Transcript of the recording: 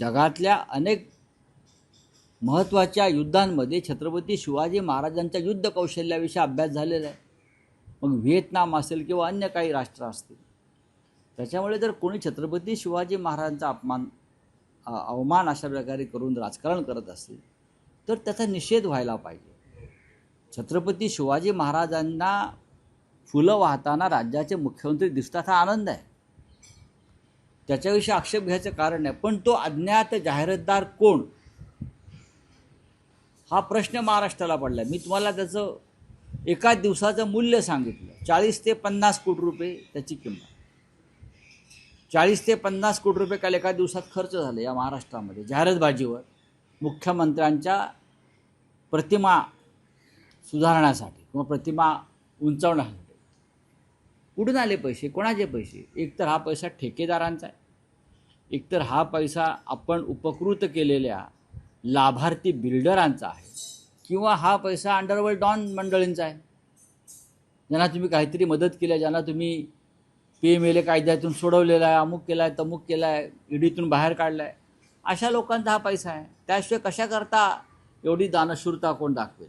जगातल्या अनेक महत्त्वाच्या युद्धांमध्ये छत्रपती शिवाजी महाराजांच्या युद्ध कौशल्याविषयी अभ्यास झालेला आहे. मग व्हिएतनाम असेल किंवा अन्य काही राष्ट्र असतील. त्याच्यामुळे जर कोणी छत्रपती शिवाजी महाराजांचा अपमान अवमान अशा प्रकारे करून राजकारण करत असेल तर त्याचा निषेध व्हायला पाहिजे. छत्रपती शिवाजी महाराजांना फुलं वाहताना राज्याचे मुख्यमंत्री दिसतात हा आनंद आहे. त्याच्याविषयी आक्षेप घ्यायचं कारण नाही पण तो अज्ञात जाहिरातदार कोण? हा प्रश्न महाराष्ट्राला पडला मी तुम्हाला त्याचं एका दिवसाचं मूल्य सांगितलं. चाळीस ते पन्नास कोटी रुपये त्याची किंमत. चाळीस ते पन्नास कोटी रुपये काल एका दिवसात खर्च झाले या महाराष्ट्रामध्ये. जाहिरातबाजीवर मुख्यमंत्र्यांच्या प्रतिमा सुधारण्यासाठी किंवा प्रतिमा उंचावण्यासाठी. कुठून आले पैसे? कोणाचे पैसे? एकतर हा पैसा ठेकेदारांचा आहे. एकतर हा पैसा आपण उपकृत केलेल्या लाभार्थी बिल्डरांचा आहे किंवा हा पैसा अंडरवर्ल्ड डॉन मंडळींचा आहे. ज्यांना तुम्ही काहीतरी मदत केली आहे ज्यांना तुम्ही पी एम एल ए कायद्यातून सोडवलेला आहे अमुक केला आहे तमुक केला आहे ईडीतून बाहेर काढला आहे अशा लोकांचा हा पैसा आहे. त्याशिवाय कशा करता एवढी दानशूरता कोण दाखवेल?